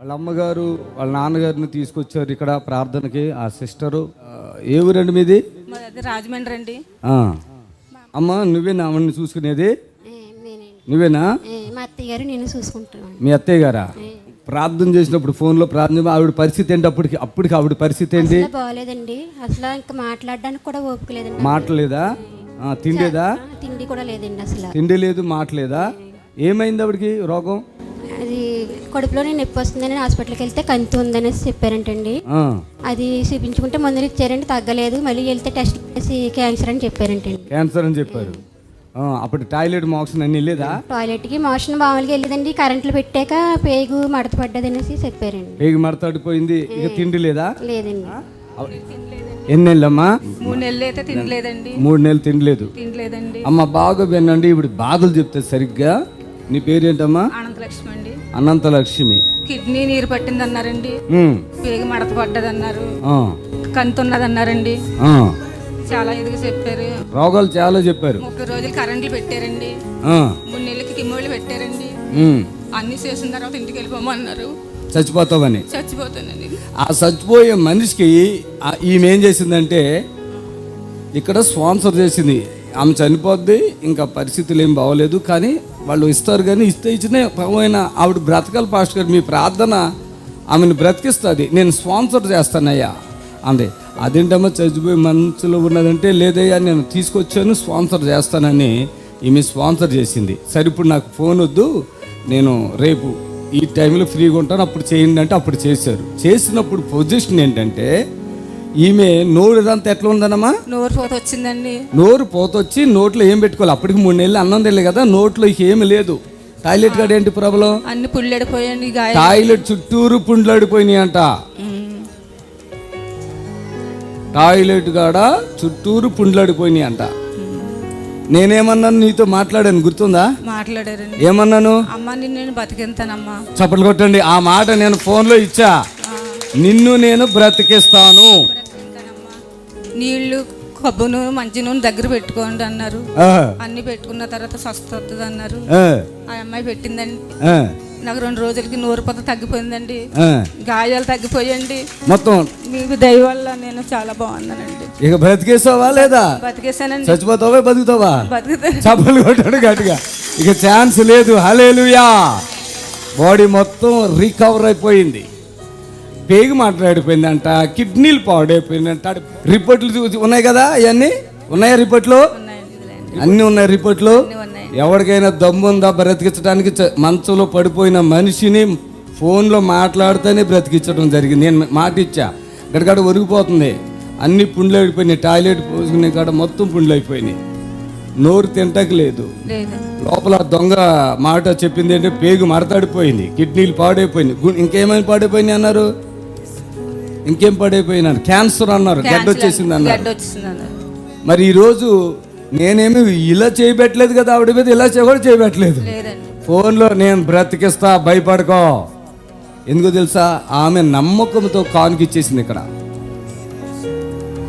వాళ్ళ అమ్మగారు వాళ్ళ నాన్నగారిని తీసుకొచ్చారు ఇక్కడ ప్రార్థనకి. ఆ సిస్టరు ఏ ఊరండి మీది? రాజమండ్రి అండి. ఆ. అమ్మ నువ్వేనా ఆవిడని చూసుకునేది? నువ్వేనా? ఏ, మా అత్తయ్య గారు నేను చూసుకుంటున్నాను మీ అత్తయ్య గారా? ప్రార్థన చేసినప్పుడు ఫోన్లో ప్రార్థన ఆవిడ పరిస్థితి ఏంటి అప్పటికి? అప్పటికి ఆవిడ పరిస్థితి ఏంటి? అసలు బాగోలేదండి అసలు ఇంకా మాట్లాడడానికి కూడా ఓపిక లేదండి మాటలేదా తిండేదా తిండి కూడా లేదండి అసలు. తిండి లేదు మాటలేదా ఏమైంది ఆవిడకి రోగం? కడుపులో నేను నొప్పి వస్తుందని హాస్పిటల్కి వెళ్తే కంతి ఉందనేసి చెప్పారంటండి. ఆ. అది చూపించుకుంటే మందులు ఇచ్చారండి తగ్గలేదు. మళ్ళీ వెళ్తే టెస్ట్ చేసి క్యాన్సర్ అని చెప్పారంటండి. క్యాన్సర్ అని చెప్పారు. ఆ, అప్పుడు టాయిలెట్ మోక్షన్ అన్ని వెళ్ళేదా? టాయిలెట్కి మోషన్ మామూలుగా వెళ్ళేదండి. కరెంట్లు పెట్టాక పేగు మడత పడ్డదనేసి చెప్పారండి. పేగి మడతాడిపోయింది ఇక తిండి లేదా లేదండి. ఎన్ని నెలలమ్మా మూడు నెలలు అయితే తినలేదండి. మూడు నెలలు తినలేదు. తినలేదండి. అమ్మ బాగా వినండి. ఇప్పుడు బాధలు చెప్తే సరిగ్గా నీ పేరేంటమ్మా? అనంతలక్ష్మి అండి. అనంత లక్ష్మి కిడ్నీ నీరు పట్టింది అన్నారండి పేగి మడత పడ్డది అన్నారు ఆ, కంతు ఉన్నది అన్నారండి. చాలా ఇదిగా చెప్పారు. రోగాలు చాలా చెప్పారు. ముప్పై రోజులు కరెంట్లు పెట్టారండి. మూడు నెలలకి కిమ్మోళ్ళు పెట్టారండి. అన్ని చేసిన తర్వాత ఇంటికి వెళ్ళిపోమన్నారు. చచ్చిపోతావని. చచ్చిపోతానండి. ఆ చచ్చిపోయే మనిషికి ఈమె ఏం చేసిందంటే ఇక్కడ స్పాన్సర్ చేసింది. ఆమె చనిపోద్ది ఇంకా పరిస్థితులు ఏం బాగోలేదు. కానీ వాళ్ళు ఇస్తారు కానీ ఇస్తే ఇచ్చిన పోయిన ఆవిడ బ్రతకాలి పాస్టర్ గారు మీ ప్రార్థన ఆమెను బ్రతికిస్తుంది. నేను స్పాన్సర్ చేస్తానయ్యా అంది. అదేంటమ్మా చచ్చిపోయి మనసులో ఉన్నదంటే లేదయ్యా నేను తీసుకొచ్చాను స్పాన్సర్ చేస్తానని ఈమె స్పాన్సర్ చేసింది. సరే ఇప్పుడు నాకు ఫోన్ వద్దు నేను రేపు ఈ టైంలో ఫ్రీగా ఉంటాను అప్పుడు చేయండి అంటే అప్పుడు చేశారు. చేసినప్పుడు పొజిషన్ ఏంటంటే ఈమె నోరు ఇదంతా ఎట్లా ఉందన్నమా నోరు పోత వచ్చిందండి నోరు పోతొచ్చి నోట్లో ఏం పెట్టుకోవాలి? అప్పటికి మూడు నెలలు అన్నం తెలియదు కదా నోట్లో ఏమి లేదు. టాయిలెట్ కాడ ఏంటి ప్రాబ్లం? అన్ని పుల్లెడిపోయండి గాయ టాయిలెట్ చుట్టూరు పుండ్లాడిపోయినాయి అంట. టాయిలెట్ కాడ చుట్టూరు పుండ్లాడిపోయినాయి అంట. నేనేమన్నాను నీతో మాట్లాడాను గుర్తుందా? మాట్లాడారండి. ఏమన్నాను? అమ్మ నిన్ను చప్పట్లు కొట్టండి ఆ మాట నేను ఫోన్లో ఇచ్చా. నిన్ను నేను బ్రతికిస్తాను. నీళ్ళు కొబ్బు నూనె మంచి నూనె దగ్గర పెట్టుకోండి అన్నారు. అన్ని పెట్టుకున్న తర్వాత స్వస్థ వస్తుంది అన్నారు. ఆ, అమ్మాయి పెట్టిందండి. నాకు రెండు రోజులకి నూరు పొత తగ్గిపోయిందండి. గాయాలు తగ్గిపోయండి. మొత్తం. మీకు దయ వల్ల నేను చాలా బాగున్నానండి. ఇక బ్రతికేసావా లేదా? బతికేసానండి చచ్చిపోతావా బతుకుతావా? చప్పలు కొట్టాడు గట్టిగా. ఇక ఛాన్స్ లేదు. హలేలుయా బాడీ మొత్తం రికవర్ అయిపోయింది. పేగు మాట్లాడిపోయింది అంట కిడ్నీలు పాడైపోయిందంట రిపోర్ట్లు ఉన్నాయి కదా అవన్నీ ఉన్నాయా రిపోర్ట్లు? అన్నీ ఉన్నాయి రిపోర్ట్లు? ఎవరికైనా దమ్ముందా బ్రతికించడానికి? చ- మంచంలో పడిపోయిన మనిషిని ఫోన్లో మాట్లాడితేనే బ్రతికించడం జరిగింది. నేను మాట ఇచ్చా. గడగడ ఒరిగిపోతుంది. అన్ని పుండ్లు అయిపోయినాయి. టాయిలెట్ పోసుకునే కాడ మొత్తం పుండ్లు అయిపోయినాయి. నోరు తింటకు లేదు. లోపల దొంగ మాట చెప్పింది అంటే పేగు మడతాడిపోయింది కిడ్నీలు పాడైపోయింది ఇంకేమైనా పాడైపోయినాయి అన్నారు? ఇంకేం పాడైపోయినారు క్యాన్సర్ అన్నారు గడ్డ వచ్చేసింది అన్నారు మరి ఈరోజు నేనేమి ఇలా చేయబెట్టలేదు కదా ఆవిడ మీద ఇలా కూడా చేయబెట్టలేదు. ఫోన్లో నేను బ్రతికిస్తా భయపడుకో. ఎందుకు తెలుసా? ఆమె నమ్మకంతో కానుకిచ్చేసింది ఇక్కడ.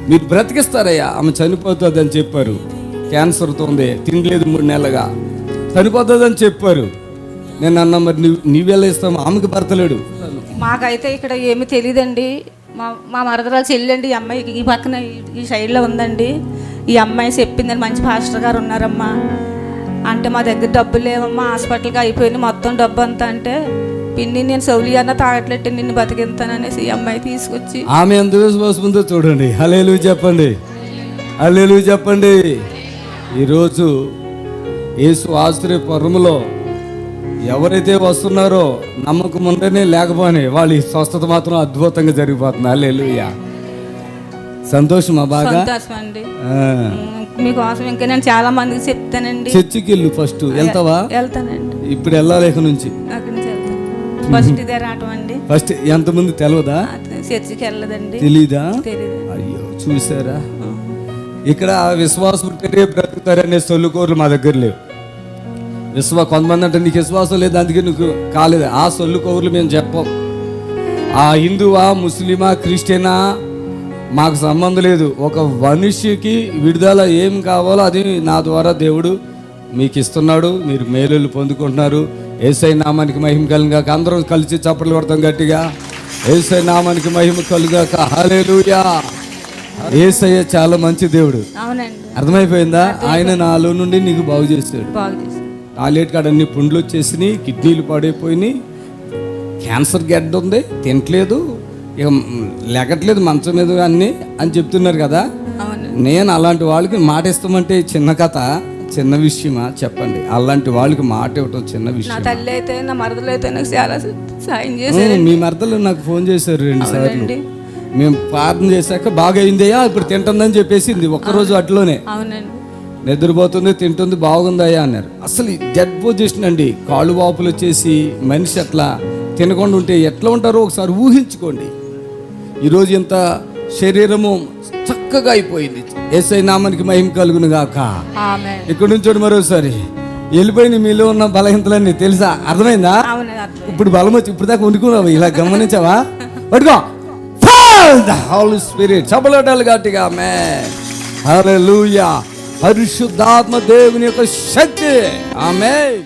మీరు బ్రతికిస్తారయ్యా ఆమె చనిపోతుంది అని చెప్పారు. క్యాన్సర్తో ఉంది తినలేదు మూడు నెలలుగా. చనిపోతుంది అని చెప్పారు. నేను అన్న మరి నువ్వు నీవెలా ఇస్తావు? ఆమెకి భర్తలేడు మాకైతే ఇక్కడ ఏమీ తెలియదండి. మా మా మరదరాలు చెల్లండి ఈ అమ్మాయి ఈ పక్కన ఈ- సైడ్లో ఉందండి. ఈ అమ్మాయి చెప్పిందని మంచి పాస్టర్ గారు ఉన్నారమ్మా. అంటే మా దగ్గర డబ్బులు లేవమ్మా హాస్పిటల్కి అయిపోయింది మొత్తం డబ్బు అంతా అంటే పిన్ని నేను సౌలి అన్న తాగట్లెట్టి నిన్ను బతికింతాననేసి ఈ అమ్మాయి తీసుకొచ్చి ఆమె ఎంత విశ్వాసం ఉందో చూడండి. హలేలు చెప్పండి. హలేలు చెప్పండి. ఈరోజు యేసు ఆశ్చర్యపురములో ఎవరైతే వస్తున్నారో నమ్మకం ఉంటేనే లేకపోని వాళ్ళ ఈ స్వస్థత మాత్రం అద్భుతంగా జరిగిపోతుంది. హలేలుయ సంతోషమా బాగా? సంతోషం అండి ఆ. మీకోసం ఇంకా నేను చాలా మందికి చెప్తానండి. చర్చికి వెళ్ళు ఫస్ట్ వెళ్తావా? వెళ్తానండి. ఇప్పుడు వెళ్ళాలి ఇక నుంచి. అక్కడి నుంచి వెళ్తాను. ఫస్ట్ ఇదే రావటం అండి. ఫస్ట్ ఎంతమంది తెలియదా చర్చికి వెళ్ళదండి. తెలీదా? తెలియదు అయ్యో చూసారా? ఇక్కడ విశ్వాసం ఉంటేనే బ్రతుకుతారనే సొల్లుకోరులు మా దగ్గర లేవు. విశ్వ కొంతమంది అంటే నీకు విశ్వాసం లేదు అందుకే నీకు కాలేదు. ఆ సొల్లుకోరులు మేము చెప్పం. ఆ హిందువా ముస్లిమా క్రిస్టియనా మాకు సంబంధం లేదు. ఒక మనిషికి విడుదల ఏం కావాలో అది నా ద్వారా దేవుడు మీకు ఇస్తున్నాడు. మీరు మేలులు పొందుకుంటున్నారు. ఏసై నామానికి మహిమ కలుగాక అందరం కలిసి చప్పట్లు కొడతాం గట్టిగా. ఏసై నామానికి మహిమ కలుగాక. హల్లెలూయా. ఏసయ్య చాలా మంచి దేవుడు. అర్థమైపోయిందా? ఆయన నాలో నుండి నీకు బాగు చేస్తాడు బాగు టాయిలెట్ కాడ అన్ని పుండ్లు వచ్చేసినాయి కిడ్నీలు పాడైపోయినాయి. క్యాన్సర్ గడ్డ ఉంది తినట్లేదు ఇక లెగట్లేదు మంచం మీద అన్ని అని చెప్తున్నారు కదా. నేను అలాంటి వాళ్ళకి మాట ఇస్తామంటే చిన్న కథ చిన్న విషయమా? చెప్పండి. అలాంటి వాళ్ళకి మాట ఇవ్వటం చిన్న నా విషయం తల్లి అయితే నా మరదలు అయితే నాకు చాలా సాయం చేశారు. మీ మరదలు నాకు ఫోన్ చేశారు రెండు సార్లు. మేము ప్రార్థన చేశాక బాగా అయిందయ్యా ఇప్పుడు తింటుందని చెప్పేసింది ఒక్కరోజు అట్లోనే. అవునండి. నిద్రపోతుంది తింటుంది బాగుందయ్యా అన్నారు. అసలు డెడ్ పొజిషన్ అండి కాళ్ళు వాపులు వచ్చేసి మనిషి అట్లా తినకుండా ఉంటే ఎట్లా ఉంటారో ఒకసారి ఊహించుకోండి. ఈరోజు ఇంత శరీరము చక్కగా అయిపోయింది. ఏసై నామానికి మహిమ కలుగును గాక. ఇక్కడ నుంచి చూడు మరోసారి. వెళ్ళిపోయిన మీలో ఉన్న బలహీనతలన్నీ తెలుసా? అర్థమైందా? ఇప్పుడు బలం వచ్చి ఇప్పుడు దాకా వండుకున్నావు? ఇలా గమనించావా? పట్టుకో. హోల్ స్పిరిట్ చపలోటాలు గట్టిగా మే హల్లెలూయా పరిశుద్ధాత్మ దేవుని యొక్క శక్తి. ఆమె